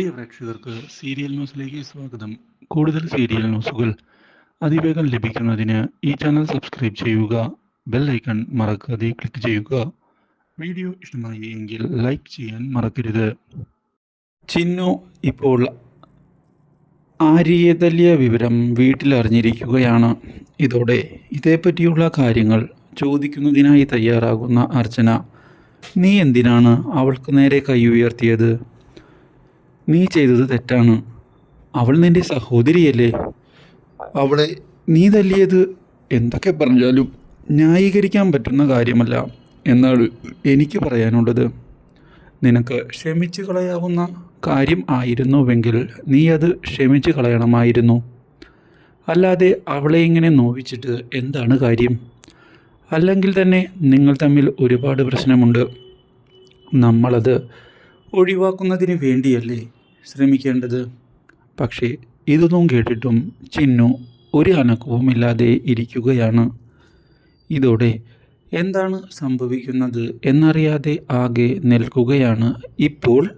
പ്രിയ പ്രേക്ഷകർക്ക് സീരിയൽ ന്യൂസിലേക്ക് സ്വാഗതം. കൂടുതൽ സീരിയൽ ന്യൂസുകൾ അതിവേഗം ലഭിക്കുന്നതിന് ഈ ചാനൽ സബ്സ്ക്രൈബ് ചെയ്യുക ബെൽ ഐക്കൺ മറക്കാതെ ക്ലിക്ക് ചെയ്യുക. വീഡിയോ ഇഷ്ടമായി എങ്കിൽ ലൈക്ക് ചെയ്യാൻ മറക്കരുത്. ചിന്നു ഇപ്പോൾ ആര്യയെ തല്ലിയ വിവരം വീട്ടിലറിഞ്ഞിരിക്കുകയാണ്. ഇതോടെ ഇതേപ്പറ്റിയുള്ള കാര്യങ്ങൾ ചോദിക്കുന്നതിനായി തയ്യാറാകുന്ന അർച്ചന നീ എന്തിനാണ് അവൾക്ക് നേരെ കൈ ഉയർത്തിയത്? നീ ചെയ്തത് തെറ്റാണ്. അവൾ നിന്റെ സഹോദരിയല്ലേ? അവളെ നീ തല്ലിയത് എന്തൊക്കെ പറഞ്ഞാലും ന്യായീകരിക്കാൻ പറ്റുന്ന കാര്യമല്ല എന്നാണ് എനിക്ക് പറയാനുള്ളത്. നിനക്ക് ക്ഷമിച്ചു കളയാവുന്ന കാര്യം ആയിരുന്നുവെങ്കിൽ നീ അത് ക്ഷമിച്ചു കളയണമായിരുന്നു. അല്ലാതെ അവളെ ഇങ്ങനെ നോവിച്ചിട്ട് എന്താണ് കാര്യം? അല്ലെങ്കിൽ തന്നെ നിങ്ങൾ തമ്മിൽ ഒരുപാട് പ്രശ്നമുണ്ട്. നമ്മളത് ഒഴിവാക്കുന്നതിന് വേണ്ടിയല്ലേ? ശ്രമിക്കേണ്ടത്. പക്ഷേ ഇതൊന്നും കേട്ടിട്ടും ചിന്നു ഒരു അനക്കവുമില്ലാതെ ഇരിക്കുകയാണ്. ഇതോടെ എന്താണ് സംഭവിക്കുന്നത് എന്നറിയാതെ ആകെ നിൽക്കുകയാണ് ഇപ്പോൾ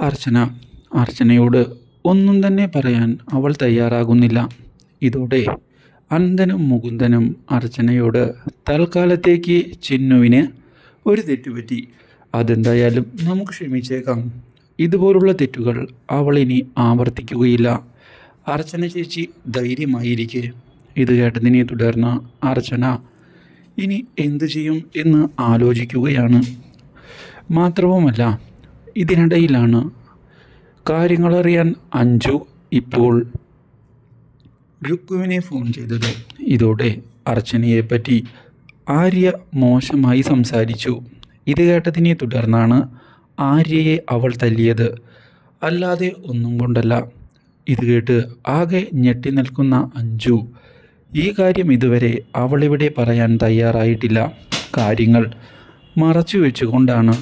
അർച്ചന. അർച്ചനയോട് ഒന്നും തന്നെ പറയാൻ അവൾ തയ്യാറാകുന്നില്ല. ഇതോടെ അനന്തനും മുകുന്ദനും അർച്ചനയോട് തൽക്കാലത്തേക്ക് ചിന്നുവിന് ഒരു തെറ്റുപറ്റി. അതെന്തായാലും നമുക്ക് ക്ഷമിച്ചേക്കാം. ഇതുപോലുള്ള തെറ്റുകൾ അവൾ ഇനി ആവർത്തിക്കുകയില്ല. അർച്ചന ചേച്ചി ധൈര്യമായിരിക്കെ. ഇത് കേട്ടതിനെ തുടർന്ന് അർച്ചന ഇനി എന്തു ചെയ്യും എന്ന് ആലോചിക്കുകയാണ്. മാത്രവുമല്ല ഇതിനിടയിലാണ്. കാര്യങ്ങളറിയാൻ അഞ്ജു ഇപ്പോൾ രുക്കുവിനെ ഫോൺ ചെയ്തത്. ഇതോടെ അർച്ചനയെ പറ്റി ആര്യ മോശമായി സംസാരിച്ചു. ഇത് കേട്ടതിനെ തുടർന്നാണ് ആര്യയെ അവൾ തല്ലിയത്? അല്ലാതെ ഒന്നും കൊണ്ടല്ല. ഇത് കേട്ട് ആകെ ഞെട്ടി നിൽക്കുന്ന അഞ്ജു. ഈ കാര്യം ഇതുവരെ അവളിവിടെ പറയാൻ തയ്യാറായിട്ടില്ല. കാര്യങ്ങൾ മറച്ചു വെച്ചുകൊണ്ടാണ്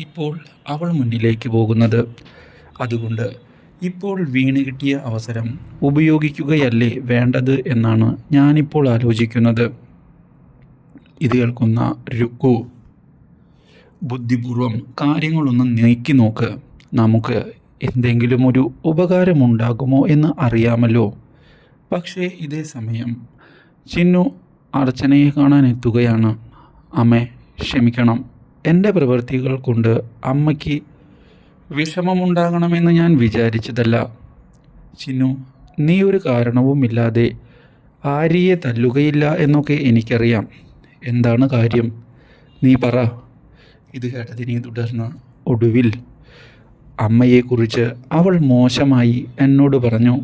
ഇപ്പോൾ അവൾ മുന്നിലേക്ക് പോകുന്നത്. അതുകൊണ്ട് ഇപ്പോൾ വീണ് കിട്ടിയ അവസരം ഉപയോഗിക്കുകയല്ലേ വേണ്ടത് എന്നാണ് ഞാനിപ്പോൾ ആലോചിക്കുന്നത്. ഇത് കേൾക്കുന്ന രുക്കു ബുദ്ധിപൂർവം കാര്യങ്ങളൊന്ന് നീക്കി നോക്ക്. നമുക്ക് എന്തെങ്കിലും ഒരു ഉപകാരമുണ്ടാകുമോ എന്ന് അറിയാമല്ലോ. പക്ഷേ ഇതേ സമയം ചിന്നു അർച്ചനയെ കാണാൻ എത്തുകയാണ്. അമ്മേ ക്ഷമിക്കണം. എന്റെ പ്രവൃത്തികൾ കൊണ്ട് അമ്മയ്ക്ക് വിഷമമുണ്ടാകണമെന്ന് ഞാൻ വിചാരിച്ചതല്ല. ചിന്നു നീ ഒരു കാരണവുമില്ലാതെ ആര്യയെ തല്ലുകയില്ല എന്നൊക്കെ എനിക്കറിയാം. എന്താണ് കാര്യം? നീ പറ. ഇത് കേട്ടതിനെ തുടർന്ന് ഒടുവിൽ അമ്മയെക്കുറിച്ച് അവൾ മോശമായി എന്നോട് പറഞ്ഞു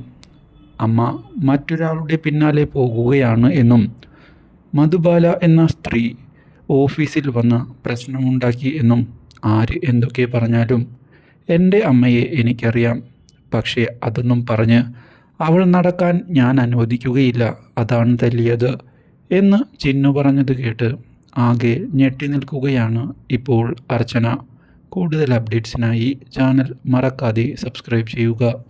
അമ്മ മറ്റൊരാളുടെ പിന്നാലെ പോകുകയാണ് എന്നും മധുബാല എന്ന സ്ത്രീ ഓഫീസിൽ വന്ന് പ്രശ്നമുണ്ടാക്കി എന്നും ആര് എന്തൊക്കെ പറഞ്ഞാലും എന്റെ അമ്മയെ എനിക്കറിയാം. പക്ഷേ അതൊന്നും പറഞ്ഞ് അവൾ നടക്കാൻ ഞാൻ അനുവദിക്കുകയില്ല. അതാണ് തല്ലിയത് എന്ന് ചിന്നു പറഞ്ഞത് കേട്ട് ആകെ ഞെട്ടി നിൽക്കുകയാണ് ഇപ്പോൾ അർച്ചന. കൂടുതൽ അപ്ഡേറ്റ്സിനായി ചാനൽ മറക്കാതെ സബ്സ്ക്രൈബ് ചെയ്യുക.